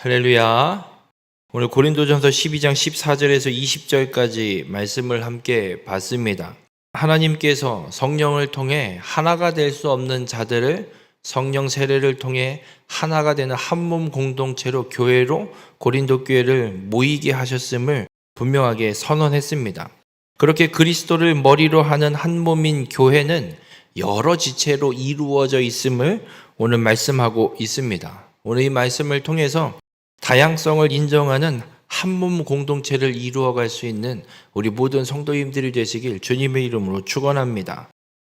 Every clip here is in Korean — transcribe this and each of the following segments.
할렐루야. 오늘 고린도전서 12장 14절에서 20절까지 말씀을 함께 봤습니다. 하나님께서 성령을 통해 하나가 될 수 없는 자들을 성령 세례를 통해 하나가 되는 한 몸 공동체로 교회로 고린도 교회를 모이게 하셨음을 분명하게 선언했습니다. 그렇게 그리스도를 머리로 하는 한 몸인 교회는 여러 지체로 이루어져 있음을 오늘 말씀하고 있습니다. 오늘 이 말씀을 통해서 다양성을 인정하는 한 몸 공동체를 이루어갈 수 있는 우리 모든 성도님들이 되시길 주님의 이름으로 축원합니다.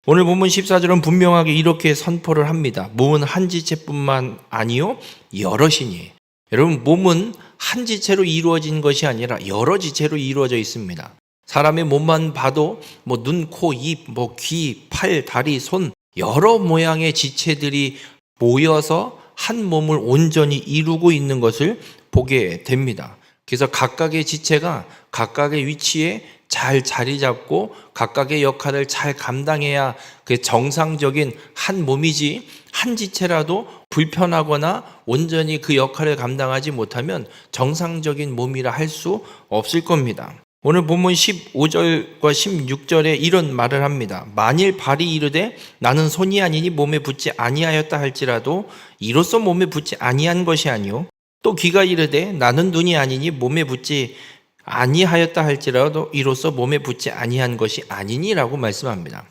오늘 본문 14절은 분명하게 이렇게 선포를 합니다. 몸은 한 지체뿐만 아니요 여럿이니. 여러분 몸은 한 지체로 이루어진 것이 아니라 여러 지체로 이루어져 있습니다. 사람의 몸만 봐도 뭐 눈, 코, 입, 뭐 귀, 팔, 다리, 손 여러 모양의 지체들이 모여서 한 몸을 온전히 이루고 있는 것을 보게 됩니다. 그래서 각각의 지체가 각각의 위치에 잘 자리 잡고 각각의 역할을 잘 감당해야 그 정상적인 한 몸이지 한 지체라도 불편하거나 온전히 그 역할을 감당하지 못하면 정상적인 몸이라 할 수 없을 겁니다. 오늘 본문 15절과 16절에 이런 말을 합니다. 만일 발이 이르되 나는 손이 아니니 몸에 붙지 아니하였다 할지라도 이로써 몸에 붙지 아니한 것이 아니요 또 귀가 이르되 나는 눈이 아니니 몸에 붙지 아니하였다 할지라도 이로써 몸에 붙지 아니한 것이 아니니라고 말씀합니다.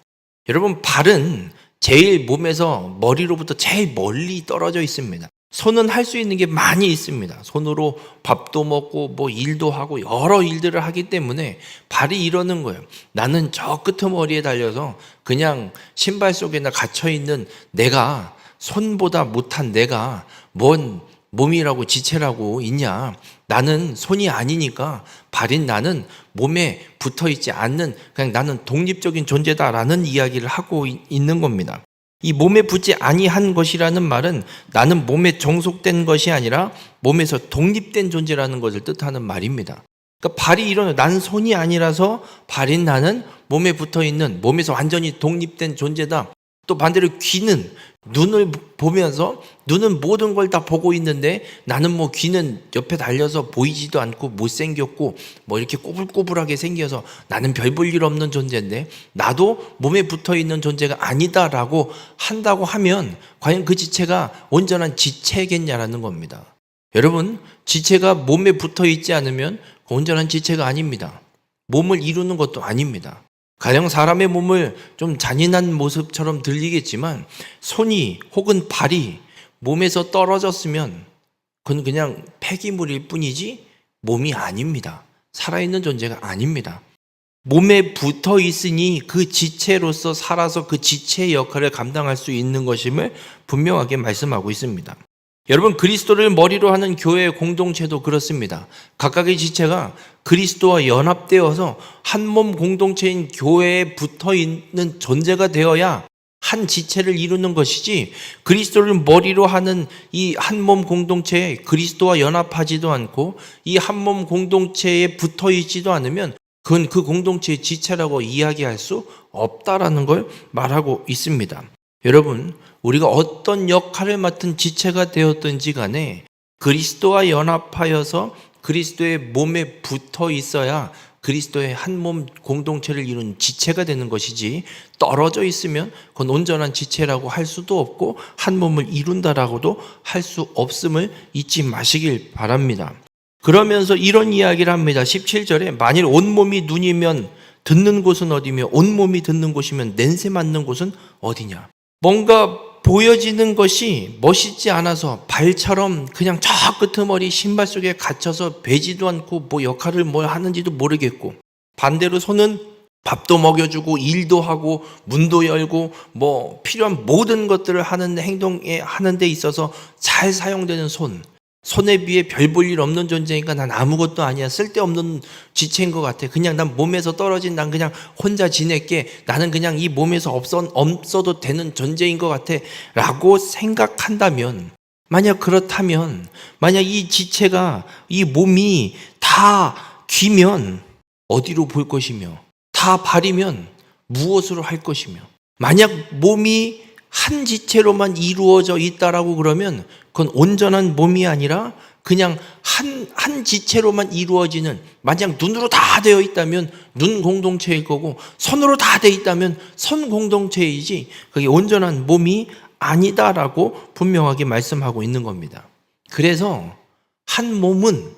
여러분 발은 제일 몸에서 머리로부터 제일 멀리 떨어져 있습니다. 손은 할 수 있는 게 많이 있습니다. 손으로 밥도 먹고 뭐 일도 하고 여러 일들을 하기 때문에 발이 이러는 거예요. 나는 저 끄트머리에 달려서 그냥 신발 속에나 갇혀 있는 내가 손보다 못한 내가 뭔 몸이라고 지체라고 있냐? 나는 손이 아니니까 발인 나는 몸에 붙어 있지 않는 그냥 나는 독립적인 존재다라는 이야기를 하고 있- 있는 겁니다. 이 몸에 붙지 아니한 것이라는 말은 나는 몸에 종속된 것이 아니라 몸에서 독립된 존재라는 것을 뜻하는 말입니다. 그러니까 발이 이런 난 손이 아니라서 발인 나는 몸에 붙어 있는 몸에서 완전히 독립된 존재다. 또 반대로 귀는 눈을 보면서 눈은 모든 걸 다 보고 있는데 나는 뭐 귀는 옆에 달려서 보이지도 않고 못생겼고 뭐 이렇게 꼬불꼬불하게 생겨서 나는 별 볼 일 없는 존재인데 나도 몸에 붙어 있는 존재가 아니다라고 한다고 하면 과연 그 지체가 온전한 지체겠냐라는 겁니다. 여러분, 지체가 몸에 붙어 있지 않으면 온전한 지체가 아닙니다. 몸을 이루는 것도 아닙니다. 가령 사람의 몸을 좀 잔인한 모습처럼 들리겠지만 손이 혹은 발이 몸에서 떨어졌으면 그건 그냥 폐기물일 뿐이지 몸이 아닙니다. 살아있는 존재가 아닙니다. 몸에 붙어 있으니 그 지체로서 살아서 그 지체의 역할을 감당할 수 있는 것임을 분명하게 말씀하고 있습니다. 여러분 그리스도를 머리로 하는 교회 공동체도 그렇습니다. 각각의 지체가 그리스도와 연합되어서 한 몸 공동체인 교회에 붙어 있는 존재가 되어야 한 지체를 이루는 것이지 그리스도를 머리로 하는 이 한 몸 공동체에 그리스도와 연합하지도 않고 이 한 몸 공동체에 붙어 있지도 않으면 그건 그 공동체의 지체라고 이야기할 수 없다라는 걸 말하고 있습니다. 여러분, 우리가 어떤 역할을 맡은 지체가 되었든지 간에 그리스도와 연합하여서 그리스도의 몸에 붙어 있어야 그리스도의 한 몸 공동체를 이룬 지체가 되는 것이지 떨어져 있으면 그건 온전한 지체라고 할 수도 없고 한 몸을 이룬다라고도 할 수 없음을 잊지 마시길 바랍니다. 그러면서 이런 이야기를 합니다. 17절에 만일 온 몸이 눈이면 듣는 곳은 어디며 온 몸이 듣는 곳이면 냄새 맡는 곳은 어디냐. 뭔가 보여지는 것이 멋있지 않아서 발처럼 그냥 저 끄트머리 신발 속에 갇혀서 배지도 않고 뭐 역할을 뭘 하는지도 모르겠고 반대로 손은 밥도 먹여주고 일도 하고 문도 열고 뭐 필요한 모든 것들을 하는 행동에 하는 데 있어서 잘 사용되는 손 손에 비해 별 볼 일 없는 존재니까 난 아무것도 아니야. 쓸데없는 지체인 것 같아. 그냥 난 몸에서 떨어진 난 그냥 혼자 지낼게. 나는 그냥 이 몸에서 없어, 없어도 되는 존재인 것 같아. 라고 생각한다면, 만약 그렇다면, 만약 이 지체가, 이 몸이 다 귀면 어디로 볼 것이며, 다 발이면 무엇으로 할 것이며, 만약 몸이 한 지체로만 이루어져 있다라고 그러면 그건 온전한 몸이 아니라 그냥 한, 한 지체로만 이루어지는, 만약 눈으로 다 되어 있다면 눈 공동체일 거고, 손으로 다 되어 있다면 손 공동체이지, 그게 온전한 몸이 아니다라고 분명하게 말씀하고 있는 겁니다. 그래서 한 몸은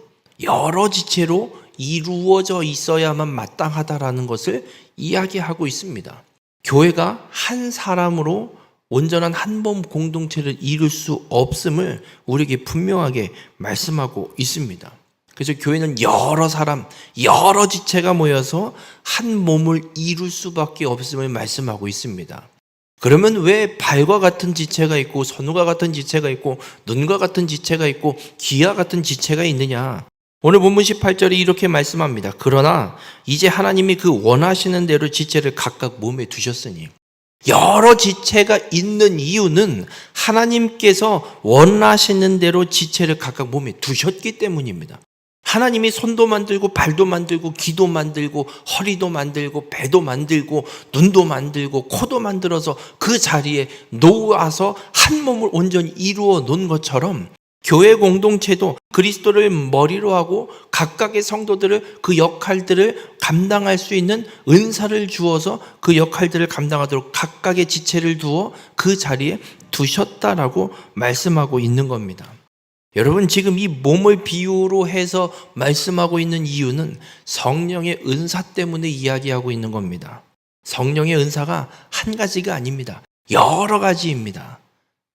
여러 지체로 이루어져 있어야만 마땅하다라는 것을 이야기하고 있습니다. 교회가 한 사람으로 온전한 한 몸 공동체를 이룰 수 없음을 우리에게 분명하게 말씀하고 있습니다. 그래서 교회는 여러 사람, 여러 지체가 모여서 한 몸을 이룰 수밖에 없음을 말씀하고 있습니다. 그러면 왜 발과 같은 지체가 있고 선우가 같은 지체가 있고 눈과 같은 지체가 있고 귀와 같은 지체가 있느냐? 오늘 본문 18절에 이렇게 말씀합니다. 그러나 이제 하나님이 그 원하시는 대로 지체를 각각 몸에 두셨으니 여러 지체가 있는 이유는 하나님께서 원하시는 대로 지체를 각각 몸에 두셨기 때문입니다. 하나님이 손도 만들고 발도 만들고 귀도 만들고 허리도 만들고 배도 만들고 눈도 만들고 코도 만들어서 그 자리에 놓아서 한 몸을 온전히 이루어 놓은 것처럼 교회 공동체도 그리스도를 머리로 하고 각각의 성도들을 그 역할들을 감당할 수 있는 은사를 주어서 그 역할들을 감당하도록 각각의 지체를 두어 그 자리에 두셨다라고 말씀하고 있는 겁니다. 여러분 지금 이 몸을 비유로 해서 말씀하고 있는 이유는 성령의 은사 때문에 이야기하고 있는 겁니다. 성령의 은사가 한 가지가 아닙니다. 여러 가지입니다.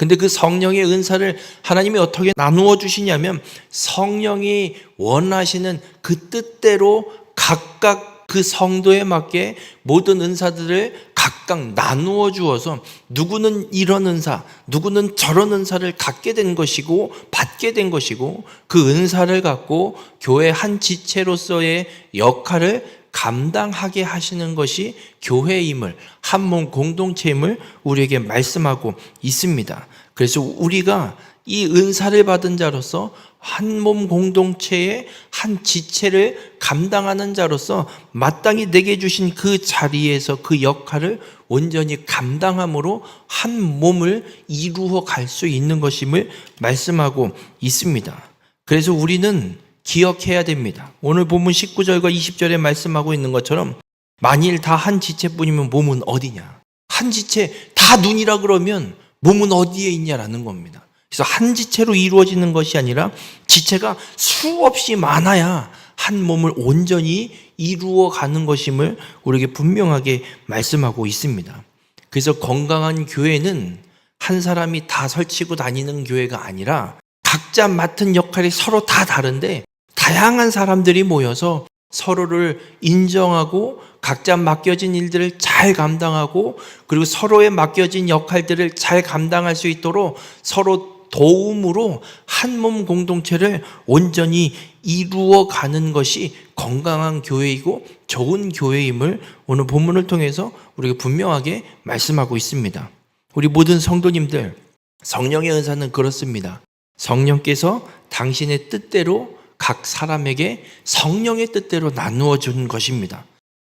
근데 그 성령의 은사를 하나님이 어떻게 나누어 주시냐면 성령이 원하시는 그 뜻대로 각각 그 성도에 맞게 모든 은사들을 각각 나누어 주어서 누구는 이런 은사, 누구는 저런 은사를 갖게 된 것이고 받게 된 것이고 그 은사를 갖고 교회 한 지체로서의 역할을 감당하게 하시는 것이 교회임을 한몸 공동체임을 우리에게 말씀하고 있습니다. 그래서 우리가 이 은사를 받은 자로서 한 몸 공동체의 한 지체를 감당하는 자로서 마땅히 내게 주신 그 자리에서 그 역할을 온전히 감당함으로 한 몸을 이루어 갈 수 있는 것임을 말씀하고 있습니다. 그래서 우리는 기억해야 됩니다. 오늘 본문 19절과 20절에 말씀하고 있는 것처럼 만일 다 한 지체뿐이면 몸은 어디냐? 한 지체 다 눈이라 그러면 몸은 어디에 있냐라는 겁니다. 그래서 한 지체로 이루어지는 것이 아니라 지체가 수없이 많아야 한 몸을 온전히 이루어 가는 것임을 우리에게 분명하게 말씀하고 있습니다. 그래서 건강한 교회는 한 사람이 다 설치고 다니는 교회가 아니라 각자 맡은 역할이 서로 다 다른데 다양한 사람들이 모여서 서로를 인정하고 각자 맡겨진 일들을 잘 감당하고 그리고 서로의 맡겨진 역할들을 잘 감당할 수 있도록 서로 도움으로 한 몸 공동체를 온전히 이루어 가는 것이 건강한 교회이고 좋은 교회임을 오늘 본문을 통해서 우리가 분명하게 말씀하고 있습니다. 우리 모든 성도님들, 성령의 은사는 그렇습니다. 성령께서 당신의 뜻대로 각 사람에게 성령의 뜻대로 나누어 준 것입니다.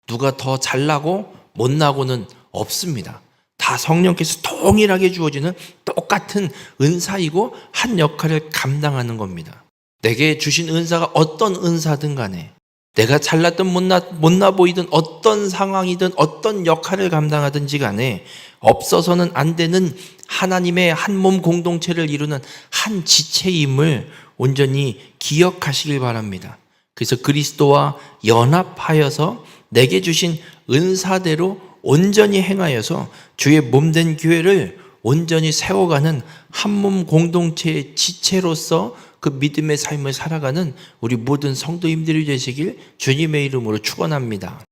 누가 더 잘나고 못나고는 없습니다. 다 성령께서 동일하게 주어지는 똑같은 은사이고 한 역할을 감당하는 겁니다. 내게 주신 은사가 어떤 은사든 간에 내가 잘났든 못나, 못나 보이든 어떤 상황이든 어떤 역할을 감당하든지 간에 없어서는 안 되는 하나님의 한 몸 공동체를 이루는 한 지체임을 온전히 기억하시길 바랍니다. 그래서 그리스도와 연합하여서 내게 주신 은사대로 온전히 행하여서 주의 몸된 교회를 온전히 세워가는 한몸 공동체의 지체로서 그 믿음의 삶을 살아가는 우리 모든 성도님들이 되시길 주님의 이름으로 축원합니다.